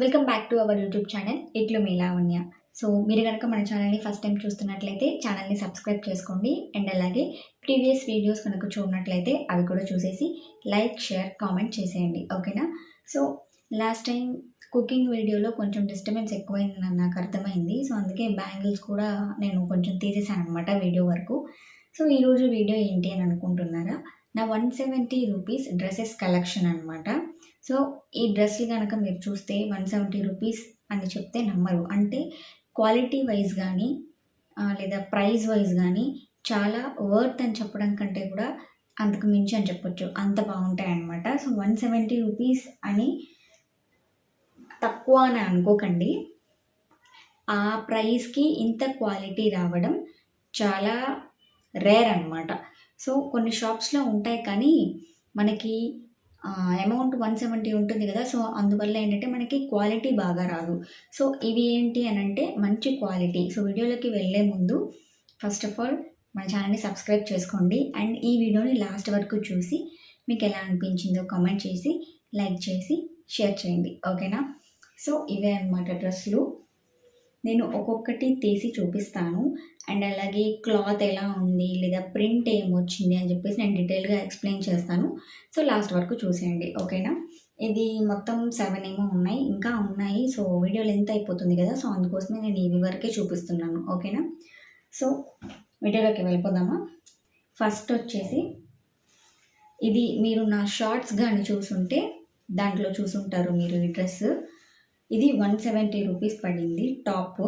Welcome back to our YouTube channel ఇట్లు మీ Lavanya so మీరు కనుక మన ఛానల్ని ఫస్ట్ టైం చూస్తున్నట్లయితే ఛానల్ని సబ్స్క్రైబ్ చేసుకోండి. అండ్ అలాగే ప్రీవియస్ వీడియోస్ కనుక చూడనట్లయితే అవి కూడా చూసేసి లైక్ షేర్ కామెంట్ చేసేయండి. ఓకేనా సో లాస్ట్ టైం కుకింగ్ వీడియోలో కొంచెం డిస్టర్బెన్స్ ఎక్కువైందని నాకు అర్థమైంది. సో అందుకే బ్యాంగిల్స్ కూడా నేను కొంచెం తీసేసాను అనమాట వీడియో వరకు. సో ఈరోజు వీడియో ఏంటి అని అనుకుంటున్నారా? నా one seventy rupees dresses collection అనమాట సో ఈ డ్రెస్సులు కనుక మీరు చూస్తే వన్ సెవెంటీ రూపీస్ అని చెప్తే నమ్మరు. అంటే క్వాలిటీ వైజ్ కానీ లేదా ప్రైస్ వైజ్ కానీ చాలా వర్త్ అని చెప్పడం కంటే కూడా అంతకు మించి అని చెప్పొచ్చు. అంత బాగుంటాయి అన్నమాట సో వన్ సెవెంటీ రూపీస్ అని తక్కువ అని అనుకోకండి. ఆ ప్రైస్కి ఇంత క్వాలిటీ రావడం చాలా రేర్ అనమాట సో కొన్ని షాప్స్లో ఉంటాయి కానీ మనకి అమౌంట్ వన్ సెవెంటీ ఉంటుంది కదా. సో అందువల్ల ఏంటంటే మనకి క్వాలిటీ బాగా రాదు. సో ఇవి ఏంటి అని అంటే మంచి క్వాలిటీ సో వీడియోలోకి వెళ్ళే ముందు ఫస్ట్ ఆఫ్ ఆల్ మన ఛానల్ని సబ్స్క్రైబ్ చేసుకోండి. అండ్ ఈ వీడియోని లాస్ట్ వరకు చూసి మీకు ఎలా అనిపించిందో కామెంట్ చేసి లైక్ చేసి షేర్ చేయండి. ఓకేనా సో ఇవే అనమాట డ్రెస్సులు నేను ఒక్కొక్కటి తీసి చూపిస్తాను. అండ్ అలాగే క్లాత్ ఎలా ఉంది లేదా ప్రింట్ ఏమొచ్చింది అని చెప్పేసి నేను డీటెయిల్గా ఎక్స్ప్లెయిన్ చేస్తాను. సో లాస్ట్ వరకు చూసేయండి. ఓకేనా? ఇది మొత్తం సెవెన్ ఏమో ఉన్నాయి. ఇంకా ఉన్నాయి. సో వీడియో లెంత్ అయిపోతుంది కదా. సో అందుకోసమే నేను ఇవి వరకే చూపిస్తున్నాను. ఓకేనా? సో వీడియోలోకి వెళ్ళిపోదామా? ఫస్ట్ వచ్చేసి ఇది మీరు నా షార్ట్స్ కానీ చూసుంటే దాంట్లో చూసుంటారు మీరు ఈ డ్రెస్ ఇది వన్ సెవెంటీ రూపీస్ పడింది టాప్.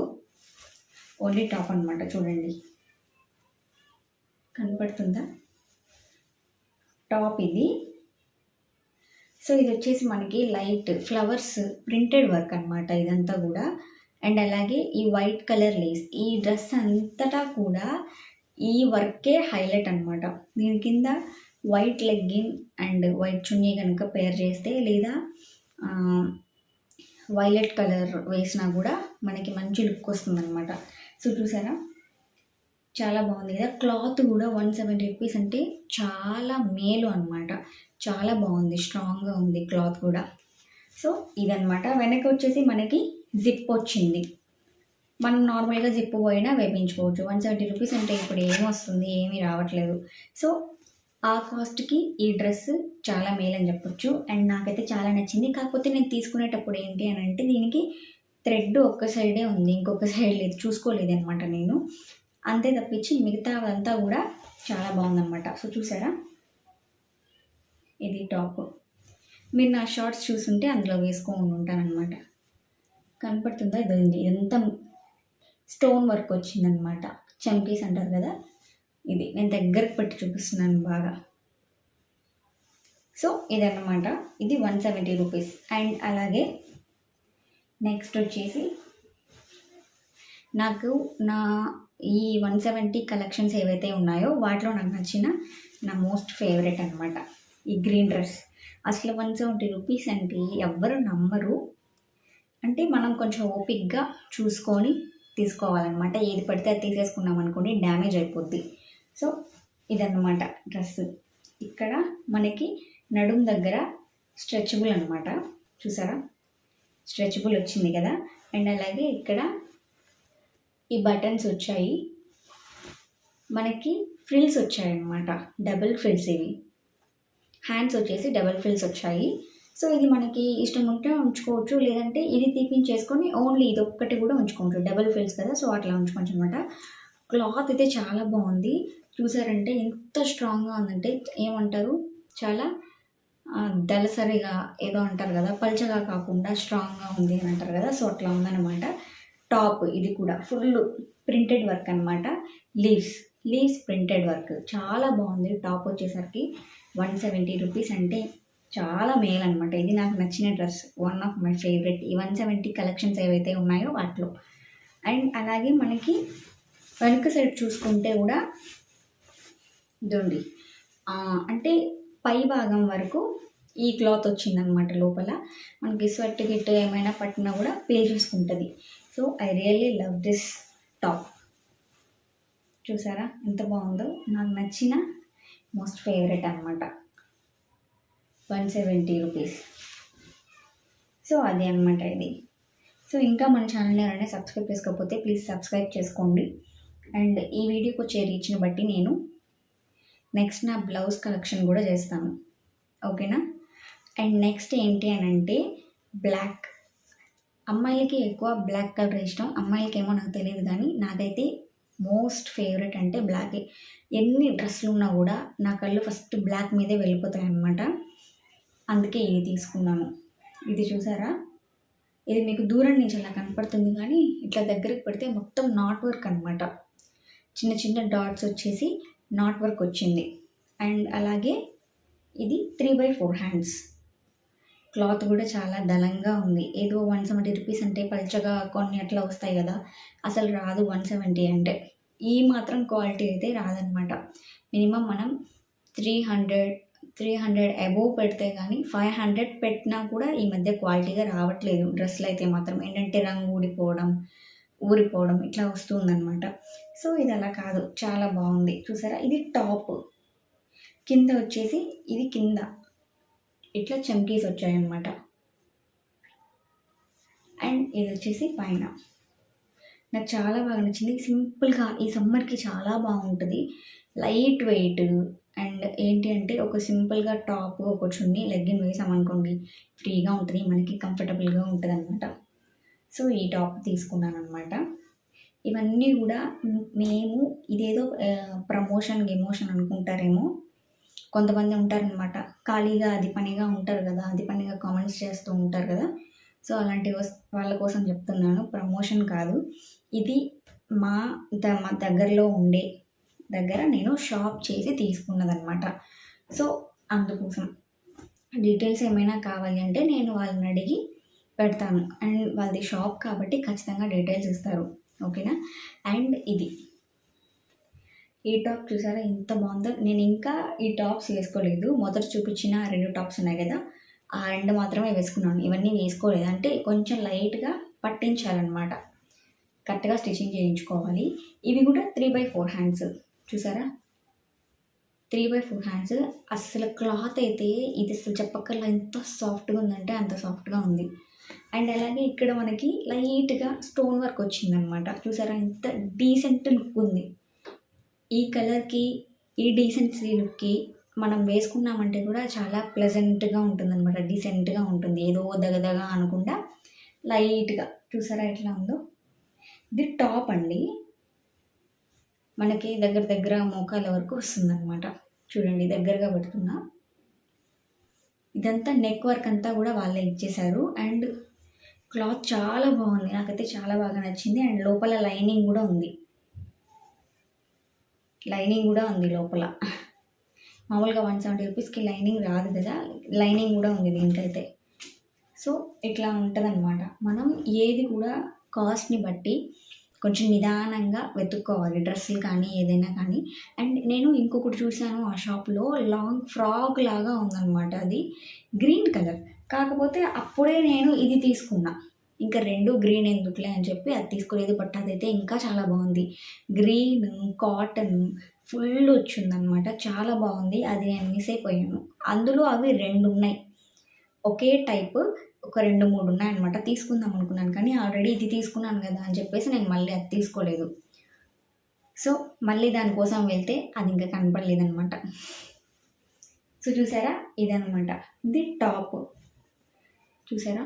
ఓన్లీ టాప్ అనమాట చూడండి. కనపడుతుందా? టాప్ ఇది. సో ఇది వచ్చేసి మనకి లైట్ ఫ్లవర్స్ ప్రింటెడ్ వర్క్ అనమాట ఇదంతా కూడా. అండ్ అలాగే ఈ వైట్ కలర్ లేస్ ఈ డ్రెస్ అంతటా కూడా ఈ వర్కే హైలైట్ అనమాట దీని కింద white legging and white chunni కనుక పేర్ చేస్తే లేదా వైలెట్ కలర్ వేసినా కూడా మనకి మంచి లుక్ వస్తుంది అనమాట సో చూసారా? చాలా బాగుంది. కదా క్లాత్ కూడా వన్ సెవెంటీ రూపీస్ అంటే చాలా మేలు అనమాట చాలా బాగుంది. స్ట్రాంగ్గా ఉంది క్లాత్ కూడా. సో ఇదనమాట వెనక వచ్చేసి మనకి జిప్ వచ్చింది. మనం నార్మల్గా జిప్ పోయినా వేపించుకోవచ్చు. వన్ సెవెంటీ రూపీస్ అంటే ఇప్పుడు ఏం వస్తుంది? ఏమీ రావట్లేదు. సో ఆ కాస్ట్కి ఈ డ్రెస్ చాలా మేలు అని చెప్పొచ్చు. అండ్ నాకైతే చాలా నచ్చింది. కాకపోతే నేను తీసుకునేటప్పుడు ఏంటి అని అంటే దీనికి థ్రెడ్ ఒక్క సైడే ఉంది. ఇంకొక సైడ్ లేదు. చూసుకోలేదు అనమాట నేను. అంతే తప్పించి మిగతా అదంతా కూడా చాలా బాగుందన్నమాట. సో చూసారా? ఇది టాప్ మీరు నా షార్ట్స్ చూసుంటే అందులో వేసుకొని ఉంటానన్నమాట. కనపడుతుందా? ఇది ఉంది. ఎంత స్టోన్ వర్క్ వచ్చిందనమాట చంపీస్ అంటారు కదా? ఇది నేను దగ్గరకు పెట్టి చూపిస్తున్నాను బాగా. సో ఇదన్నమాట. ఇది వన్ సెవెంటీ రూపీస్. అండ్ అలాగే నెక్స్ట్ వచ్చేసి నాకు నా ఈ వన్ సెవెంటీ కలెక్షన్స్ ఏవైతే ఉన్నాయో వాటిలో నాకు నచ్చిన నా మోస్ట్ ఫేవరెట్ అనమాట ఈ గ్రీన్ డ్రెస్. అసలు వన్ సెవెంటీ రూపీస్ అంటే ఎవ్వరు నమ్మరు. అంటే మనం కొంచెం ఓపిక్గా చూసుకొని తీసుకోవాలన్నమాట. ఏది పడితే అది తీసేసుకున్నాం అనుకోండి డ్యామేజ్ అయిపోద్ది. సో ఇదన్నమాట డ్రెస్. ఇక్కడ మనకి నడుం దగ్గర స్ట్రెచబుల్ అనమాట చూసారా? స్ట్రెచబుల్ వచ్చింది కదా? అండ్ అలాగే ఇక్కడ ఈ బటన్స్ వచ్చాయి. మనకి ఫ్రిల్స్ వచ్చాయి అనమాట డబుల్ ఫ్రిల్స్ ఇవి. హ్యాండ్స్ వచ్చేసి డబుల్ ఫ్రిల్స్ వచ్చాయి. సో ఇది మనకి ఇష్టం ఉంటే ఉంచుకోవచ్చు. లేదంటే ఇది తీపించేసుకొని ఓన్లీ ఇది ఒక్కటి కూడా ఉంచుకోవచ్చు. డబుల్ ఫ్రిల్స్ కదా? సో అట్లా ఉంచుకోవచ్చు అనమాట క్లాత్ అయితే చాలా బాగుంది. చూసారంటే ఎంత స్ట్రాంగ్గా ఉందంటే ఏమంటారు? చాలా దళసరిగా ఏదో అంటారు కదా పల్చగా కాకుండా స్ట్రాంగ్గా ఉంది అని అంటారు కదా సో అట్లా ఉందన్నమాట. టాప్ ఇది కూడా ఫుల్ ప్రింటెడ్ వర్క్ అనమాట లీవ్స్ లీవ్స్ ప్రింటెడ్ వర్క్. చాలా బాగుంది. టాప్ వచ్చేసరికి వన్ సెవెంటీ రూపీస్ అంటే చాలా మేల్ అనమాట ఇది నాకు నచ్చిన dress one of my favourite. ఈ వన్ సెవెంటీ కలెక్షన్స్ ఏవైతే ఉన్నాయో వాటిలో. అండ్ అలాగే మనకి వెనుక సైడ్ చూసుకుంటే కూడా ఇదండి. అంటే పై భాగం వరకు ఈ క్లాత్ వచ్చిందనమాట లోపల. మనకి స్వెట్ గిట్ ఏమైనా పట్టినా కూడా పే చూసుకుంటుంది. So I really love this top. చూసారా? ఎంత బాగుందో? నాకు నచ్చిన మోస్ట్ ఫేవరెట్ అనమాట వన్ సెవెంటీ రూపీస్. సో అది అనమాట ఇది. సో ఇంకా మన ఛానల్ ఎవరైనా సబ్స్క్రైబ్ చేసుకోకపోతే ప్లీజ్ సబ్స్క్రైబ్ చేసుకోండి. అండ్ ఈ వీడియోకి వచ్చే రీచ్ని బట్టి నేను నెక్స్ట్ నా బ్లౌజ్ కలెక్షన్ కూడా చేస్తాను. ఓకేనా? అండ్ నెక్స్ట్ ఏంటి అని అంటే బ్లాక్. అమ్మాయిలకి ఎక్కువ బ్లాక్ కలర్ ఇష్టం. అమ్మాయిలకి ఏమో నాకు తెలియదు కానీ నాకైతే మోస్ట్ ఫేవరెట్ అంటే బ్లాకే. ఎన్ని డ్రెస్సులు ఉన్నా కూడా నా కళ్ళు ఫస్ట్ బ్లాక్ మీదే వెళ్ళిపోతాయి అన్నమాట అందుకే ఇది తీసుకున్నాను. ఇది చూసారా? ఇది మీకు దూరం నుంచి అలా కనపడుతుంది కానీ ఇట్లా దగ్గరికి పెడితే మొత్తం నాట్ వర్క్ అనమాట చిన్న చిన్న డాట్స్ వచ్చేసి నాట్ వర్క్ వచ్చింది. అండ్ అలాగే ఇది three by four hands. Cloth కూడా చాలా దళంగా ఉంది. ఏదో వన్ సెవెంటీ రూపీస్ అంటే పల్చగా కొన్ని అట్లా వస్తాయి కదా అసలు రాదు వన్ సెవెంటీ అంటే. ఈ మాత్రం క్వాలిటీ అయితే రాదనమాట. మినిమం మనం three hundred three hundred above పెడితే కానీ ఫైవ్ హండ్రెడ్ పెట్టినా కూడా ఈ మధ్య క్వాలిటీగా రావట్లేదు. డ్రెస్సులు అయితే మాత్రం ఏంటంటే రంగు ఊడిపోవడం ఊరిపోవడం ఇట్లా వస్తుందన్నమాట సో ఇది అలా కాదు. చాలా బాగుంది. చూసారా? ఇది టాప్. కింద వచ్చేసి ఇది కింద. ఇట్లా చమ్కీస్ వచ్చాయన్నమాట. అండ్ ఇది వచ్చేసి పైన. నాకు చాలా బాగా నచ్చింది. సింపుల్గా ఈ సమ్మర్కి చాలా బాగుంటుంది. Light weight. అండ్ ఏంటి అంటే ఒక సింపుల్గా టాప్ ఒక చున్నీ లెగ్గిన్ వేసామనుకోండి ఫ్రీగా ఉంటుంది. మనకి కంఫర్టబుల్గా ఉంటుంది అనమాట సో ఈ టాప్ తీసుకున్నాను అనమాట ఇవన్నీ కూడా మేము ఇదేదో ప్రమోషన్ ఎమోషన్ అనుకుంటారేమో. కొంతమంది ఉంటారనమాట ఖాళీగా అది పనిగా ఉంటారు కదా అది పనిగా కామెంట్స్ చేస్తూ ఉంటారు కదా. సో అలాంటి వస్- వాళ్ళ కోసం చెప్తున్నాను. ప్రమోషన్ కాదు. ఇది మా ద మా దగ్గరలో ఉండే దగ్గర నేను షాప్ చేసి తీసుకున్నదనమాట సో అందుకోసం. డీటెయిల్స్ ఏమైనా కావాలి అంటే నేను వాళ్ళని అడిగి పెడతాను. అండ్ వాళ్ళది షాప్ కాబట్టి ఖచ్చితంగా డీటెయిల్స్ ఇస్తారు. ఓకేనా? అండ్ ఇది. ఈ టాప్ చూసారా? ఎంత బాగుందో. నేను ఇంకా ఈ టాప్స్ వేసుకోలేదు. మొదట చూపించిన రెండు టాప్స్ ఉన్నాయి కదా? ఆ రెండు మాత్రమే వేసుకున్నాను. ఇవన్నీ వేసుకోలేదు. అంటే కొంచెం లైట్గా పట్టించాలన్నమాట. కరెక్ట్గా స్టిచ్చింగ్ చేయించుకోవాలి. ఇవి కూడా త్రీ బై ఫోర్ హ్యాండ్స్. చూసారా? Three by four hands. అసలు క్లాత్ అయితే ఇది అసలు చెప్పక్కర్లా ఎంత సాఫ్ట్గా ఉందంటే అంత సాఫ్ట్గా ఉంది. అండ్ అలాగే ఇక్కడ మనకి లైట్గా స్టోన్ వర్క్ వచ్చిందనమాట చూసారా? ఎంత డీసెంట్ లుక్ ఉంది. ఈ కలర్కి ఈ డీసెన్సీ లుక్కి మనం వేసుకున్నామంటే కూడా చాలా ప్లెజెంట్గా ఉంటుంది అనమాట డీసెంట్గా ఉంటుంది. ఏదో దగదగా అనకుండా లైట్గా. చూసారా ఎట్లా ఉందో? ఇది టాప్ అండి. మనకి దగ్గర దగ్గర మోకాల వరకు వస్తుందన్నమాట. చూడండి దగ్గరగా పెడుతున్నా. ఇదంతా నెక్ వర్క్ అంతా కూడా వాళ్ళే ఇచ్చేశారు. అండ్ క్లాత్ చాలా బాగుంది. నాకైతే చాలా బాగా నచ్చింది. అండ్ లోపల లైనింగ్ కూడా ఉంది. లైనింగ్ కూడా ఉంది లోపల. మామూలుగా వన్ సెవెంటీ రూపీస్కి లైనింగ్ రాదు కదా. లైనింగ్ కూడా ఉంది దీనికైతే. సో ఇట్లా ఉంటుందన్నమాట. మనం ఏది కూడా కాస్ట్ని బట్టి కొంచెం నిదానంగా వెతుక్కోవాలి. డ్రెస్సులు కానీ ఏదైనా కానీ. అండ్ నేను ఇంకొకటి చూశాను ఆ షాప్లో లాంగ్ ఫ్రాక్ లాగా ఉందన్నమాట అది. Green colour. కాకపోతే అప్పుడే నేను ఇది తీసుకున్నా. ఇంకా రెండు గ్రీన్ ఎందుకులే అని చెప్పి అది తీసుకోలేదు. బట్ అదైతే ఇంకా చాలా బాగుంది. గ్రీన్ కాటన్ ఫుల్ వచ్చిందనమాట చాలా బాగుంది. అది నేను మిస్ అయిపోయాను. అందులో అవి రెండు ఉన్నాయి. ఒకే టైప్ ఒక రెండు మూడు ఉన్నాయన్నమాట తీసుకుందాం అనుకున్నాను కానీ ఆల్రెడీ ఇది తీసుకున్నాను కదా అని చెప్పేసి నేను మళ్ళీ అది తీసుకోలేదు. సో మళ్ళీ దానికోసం వెళ్తే అది ఇంకా కనపడలేదన్నమాట. సో చూసారా? ఇదనమాట ఇది టాప్. చూసారా?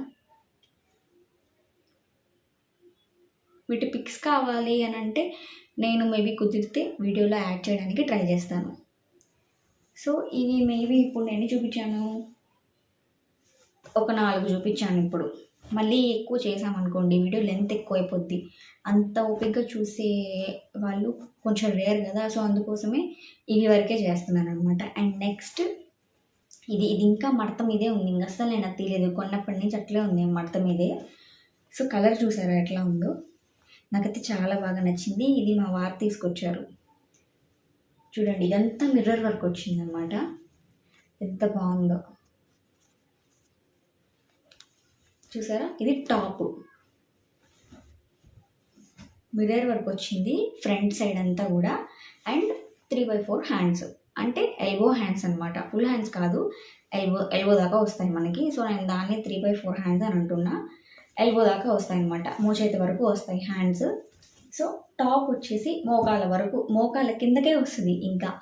వీటి పిక్స్ కావాలి అని అంటే నేను మేబీ కుదిరితే వీడియోలో యాడ్ చేయడానికి ట్రై చేస్తాను. సో ఇవి మేబీ ఇప్పుడు నేను చూపించాను. ఒక నాలుగు చూపించాను ఇప్పుడు. మళ్ళీ ఎక్కువ చేసామనుకోండి వీడియో లెంత్ ఎక్కువ అయిపోద్ది అంత ఓపిక్గా చూసే వాళ్ళు కొంచెం రేర్ కదా సో అందుకోసమే ఇవి వరకే చేస్తున్నాను అనమాట అండ్ నెక్స్ట్ ఇది ఇది ఇంకా మడత మీదే ఉంది. ఇంకా అసలు నేను అది తీయలేదు. కొన్నప్పటి నుంచి అట్లే ఉంది మడత మీదే. సో కలర్ చూసారా ఎట్లా ఉందో? నాకైతే చాలా బాగా నచ్చింది. ఇది మా వారు తీసుకొచ్చారు. చూడండి ఇదంతా మిర్రర్ వర్క్ వచ్చిందనమాట ఎంత బాగుందో. చూసారా? ఇది టాప్. మిర్రర్ వరకు వచ్చింది ఫ్రంట్ సైడ్ అంతా కూడా. And three by four hands. అంటే ఎల్బో హ్యాండ్స్ అనమాట ఫుల్ హ్యాండ్స్ కాదు ఎల్బో ఎల్బో దాకా వస్తాయి మనకి. సో నేను దాన్ని త్రీ బై ఫోర్ హ్యాండ్స్ అని అంటున్నా. ఎల్బో దాకా వస్తాయి అనమాట మోచేతి వరకు వస్తాయి హ్యాండ్స్. సో టాప్ వచ్చేసి మోకాల వరకు. మోకాల కిందకే వస్తుంది ఇంకా.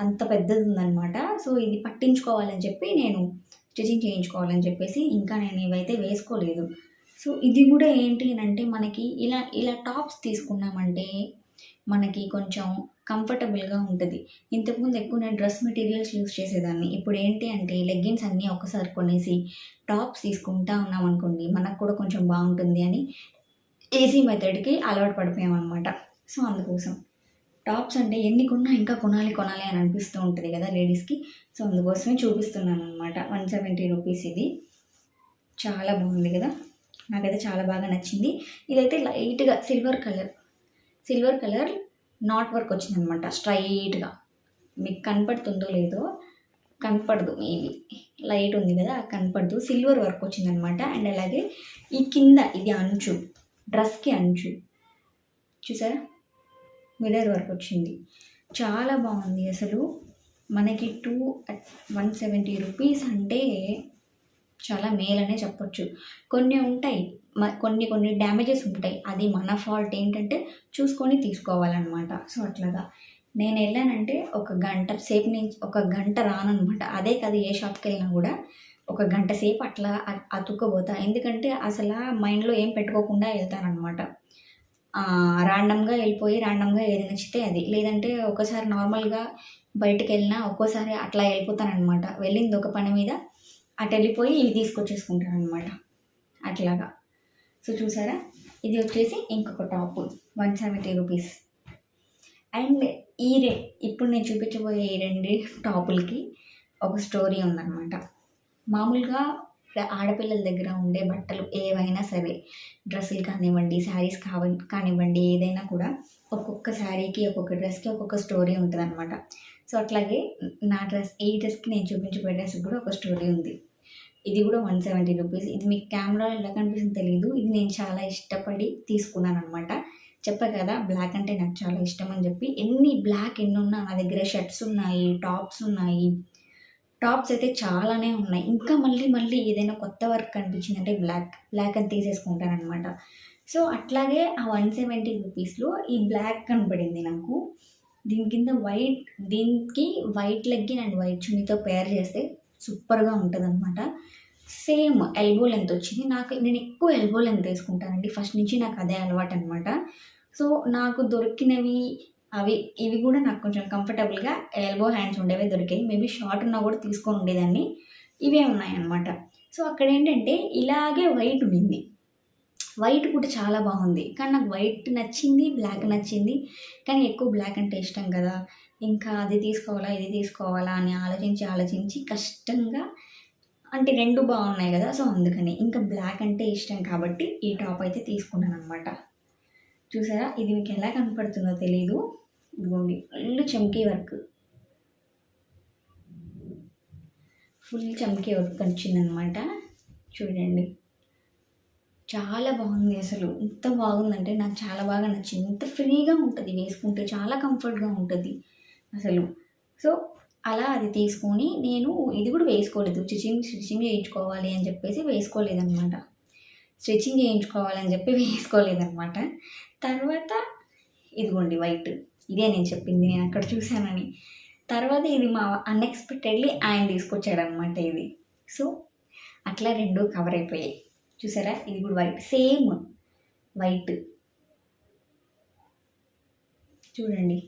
అంత పెద్దది ఉందన్నమాట. సో ఇది పట్టించుకోవాలని చెప్పి నేను స్టిచింగ్ చేయించుకోవాలని చెప్పేసి ఇంకా నేను ఇవైతే వేసుకోలేదు. సో ఇది కూడా ఏంటి అని అంటే మనకి ఇలా ఇలా టాప్స్ తీసుకున్నామంటే మనకి కొంచెం కంఫర్టబుల్గా ఉంటుంది. ఇంతకుముందు ఎక్కువ నేను డ్రెస్ మెటీరియల్స్ యూస్ చేసేదాన్ని. ఇప్పుడు ఏంటి అంటే లెగ్గిన్స్ అన్నీ ఒకసారి కొనేసి టాప్స్ తీసుకుంటా ఉన్నాం అనుకోండి మనకు కూడా కొంచెం బాగుంటుంది అని ఏసీ మెథడ్కి అలవాటు పడిపోయాం అనమాట సో అందుకోసం. టాప్స్ అంటే ఎన్ని కొన్నా ఇంకా కొనాలి కొనాలి అని అనిపిస్తూ ఉంటుంది కదా లేడీస్కి. సో అందుకోసమే చూపిస్తున్నాను అనమాట వన్ సెవెంటీ రూపీస్ ఇది. చాలా బాగుంది కదా. నాకైతే చాలా బాగా నచ్చింది. ఇదైతే లైట్గా silver colour silver colour knot work వచ్చిందనమాట స్ట్రైట్గా. మీకు కనపడుతుందో లేదో కనపడదు మేబీ. లైట్ ఉంది కదా కనపడదు. సిల్వర్ వర్క్ వచ్చిందనమాట అండ్ అలాగే ఈ కింద ఇది అంచు డ్రెస్కి అంచు. చూసారా? మిర్రర్ వర్క్ వచ్చింది. చాలా బాగుంది అసలు. మనకి టూ వన్ సెవెంటీ రూపీస్ అంటే చాలా మేలనే చెప్పొచ్చు. కొన్ని ఉంటాయి. మ- కొన్ని కొన్ని డ్యామేజెస్ ఉంటాయి. అది మన ఫాల్ట్ ఏంటంటే చూసుకొని తీసుకోవాలన్నమాట. సో అట్లాగా. నేను వెళ్ళానంటే ఒక గంట సేపు నుంచి ఒక గంట రానమాట అదే కాదు ఏ షాప్కి వెళ్ళినా కూడా ఒక గంట సేపు అట్లా అ- ఎందుకంటే అసలు మైండ్లో ఏం పెట్టుకోకుండా వెళ్తానమాట ర్యాండమ్గా వెళ్ళిపోయి ర్యాండమ్గా ఏది నచ్చితే అది. లేదంటే ఒకసారి నార్మల్గా బయటకు వెళ్ళినా ఒక్కోసారి అట్లా వెళ్ళిపోతానమాట వెళ్ళింది ఒక పని మీద అటు వెళ్ళిపోయి ఇవి తీసుకొచ్చేసుకుంటాను అనమాట అట్లాగా. సో చూసారా? ఇది వచ్చేసి ఇంకొక top. One seventy rupees. And ఈ రే ఇప్పుడు నేను చూపించబోయే ఈ రెండు టాపులకి ఒక స్టోరీ ఉందన్నమాట. మామూలుగా ఆడపిల్లల దగ్గర ఉండే బట్టలు ఏవైనా సరే డ్రెస్సులు కానివ్వండి శారీస్ కావ కానివ్వండి ఏదైనా కూడా ఒక్కొక్క శారీకి ఒక్కొక్క డ్రెస్కి ఒక్కొక్క స్టోరీ ఉంటుంది అనమాట సో అట్లాగే నా డ్రెస్ ఈ డ్రెస్కి నేను చూపించబోయే డ్రెస్కి కూడా ఒక స్టోరీ ఉంది. ఇది కూడా వన్ సెవెంటీ రూపీస్. ఇది మీకు కెమెరా ఎలా కనిపిస్తుంది తెలియదు ఇది నేను చాలా ఇష్టపడి తీసుకున్నాను అనమాట చెప్పా కదా బ్లాక్ అంటే నాకు చాలా ఇష్టం అని చెప్పి. ఎన్ని బ్లాక్ ఎన్ని ఉన్నా నా దగ్గర షర్ట్స్ ఉన్నాయి టాప్స్ ఉన్నాయి టాప్స్ అయితే చాలానే ఉన్నాయి. ఇంకా మళ్ళీ మళ్ళీ ఏదైనా కొత్త వర్క్ కనిపించిందంటే బ్లాక్ బ్లాక్ అని తీసేసుకుంటానమాట సో అట్లాగే ఆ వన్ సెవెంటీ రూపీస్లో ఈ బ్లాక్ కనబడింది నాకు. దీని కింద వైట్ దీనికి వైట్ లెగ్గిన్ అండ్ వైట్ చున్నీతో పేర్ చేస్తే సూపర్గా ఉంటుంది అనమాట సేమ్ ఎల్బో లెంత్ వచ్చింది. నాకు నేను ఎక్కువ ఎల్బో లెంత్ వేసుకుంటానండి. ఫస్ట్ నుంచి నాకు అదే అలవాటు అనమాట సో నాకు దొరికినవి అవి ఇవి కూడా నాకు కొంచెం కంఫర్టబుల్గా ఎల్బో హ్యాండ్స్ ఉండేవి దొరికాయి. మేబీ షార్ట్ ఉన్నా కూడా తీసుకొని ఉండేదాన్ని. ఇవే ఉన్నాయన్నమాట. సో అక్కడ ఏంటంటే ఇలాగే వైట్ ఉండింది. వైట్ కూడా చాలా బాగుంది. కానీ నాకు వైట్ నచ్చింది బ్లాక్ నచ్చింది. కానీ ఎక్కువ బ్లాక్ అంటే ఇష్టం కదా. ఇంకా అది తీసుకోవాలా ఇది తీసుకోవాలా అని ఆలోచించి ఆలోచించి కష్టంగా అంటే రెండు బాగున్నాయి కదా. సో అందుకని ఇంకా బ్లాక్ అంటే ఇష్టం కాబట్టి ఈ టాప్ అయితే తీసుకున్నాను అనమాట చూసారా? ఇది మీకు ఎలా కనపడుతుందో తెలీదు. ఇదిగోండి ఫుల్ చమ్కీ వర్క్ ఫుల్ చమ్కీ వర్క్ వచ్చిందనమాట. చూడండి. చాలా బాగుంది అసలు. ఎంత బాగుందంటే నాకు చాలా బాగా నచ్చింది. ఎంత ఫ్రీగా ఉంటుంది వేసుకుంటే చాలా కంఫర్ట్గా ఉంటుంది అసలు. సో అలా అది తీసుకొని నేను ఇది కూడా వేసుకోలేదు. స్టిచ్చింగ్ స్టిచ్చింగ్ చేయించుకోవాలి అని చెప్పేసి వేసుకోలేదన్నమాట స్టిచ్చింగ్ చేయించుకోవాలని చెప్పి వేసుకోలేదన్నమాట తర్వాత ఇదిగోండి వైట్ ఇదే నేను చెప్పింది నేను అక్కడ చూశానని. తర్వాత ఇది మా అన్ఎక్స్పెక్టెడ్లీ ఆయన తీసుకొచ్చాడనమాట ఇది. సో అట్లా రెండు కవర్ అయిపోయాయి. చూసారా? ఇది కూడా వైట్ సేమ్ వైట్ చూడండి.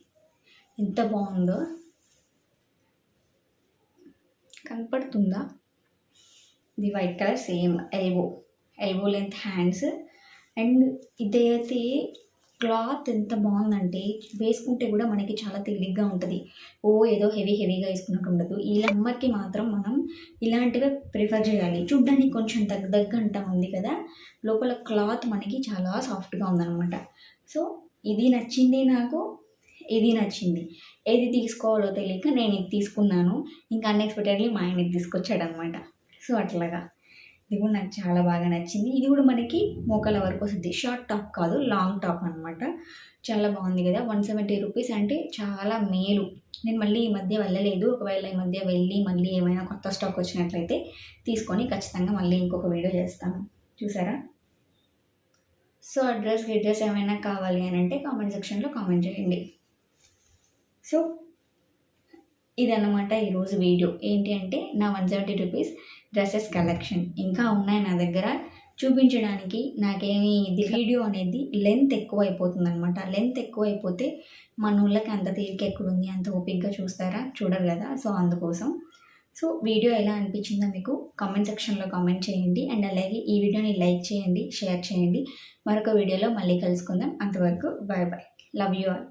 ఎంత బాగుందో. కనపడుతుందా? ఇది white colour same elbow elbow length hands and ఇదైతే క్లాత్ ఎంత బాగుందంటే వేసుకుంటే కూడా మనకి చాలా తేలిగ్గా ఉంటుంది. ఓ ఏదో హెవీ హెవీగా వేసుకున్నట్టు ఉండదు. ఈ నెంబర్కి మాత్రం మనం ఇలాంటివే ప్రిఫర్ చేయాలి. చూడ్డానికి కొంచెం దగ్గ దగ్గంట ఉంది కదా లోపల క్లాత్ మనకి చాలా సాఫ్ట్గా ఉందన్నమాట. సో ఇది నచ్చింది నాకు ఇది నచ్చింది. ఏది తీసుకోవాలో తెలియక నేను ఇది తీసుకున్నాను. ఇంకా అన్ఎక్స్పెక్టెడ్లీ మా ఆయన ఇది తీసుకొచ్చాడనమాట సో అట్లాగా. ఇది కూడా నాకు చాలా బాగా నచ్చింది. ఇది కూడా మనకి మోకాల వరకు వస్తుంది. షార్ట్ టాప్ కాదు లాంగ్ టాప్ అనమాట చాలా బాగుంది కదా. వన్ సెవెంటీ రూపీస్ అంటే చాలా మేలు. నేను మళ్ళీ ఈ మధ్య వెళ్ళలేదు. ఒకవేళ ఈ మధ్య వెళ్ళి మళ్ళీ ఏమైనా కొత్త స్టాక్ వచ్చినట్లయితే తీసుకొని ఖచ్చితంగా మళ్ళీ ఇంకొక వీడియో చేస్తాను. చూసారా? సో అడ్రస్ గిడ్రస్ ఏమైనా కావాలి అని అంటే కామెంట్ సెక్షన్లో కామెంట్ చేయండి. సో ఇదన్నమాట ఈరోజు వీడియో. ఏంటి అంటే నా one seventy rupees dresses collection. ఇంకా ఉన్నాయి నా దగ్గర. చూపించడానికి నాకేమి ఇది వీడియో అనేది లెంత్ ఎక్కువ అయిపోతుంది అనమాట లెంత్ ఎక్కువ అయిపోతే మన ఊళ్ళకి అంత తీరిక ఎక్కడుంది? అంత ఓపిక్గా చూస్తారా? చూడరు కదా. సో అందుకోసం. సో వీడియో ఎలా అనిపించిందో మీకు కామెంట్ సెక్షన్లో కామెంట్ చేయండి. అండ్ అలాగే ఈ వీడియోని లైక్ చేయండి షేర్ చేయండి. మరొక వీడియోలో మళ్ళీ కలుసుకుందాం. అంతవరకు bye bye love you all.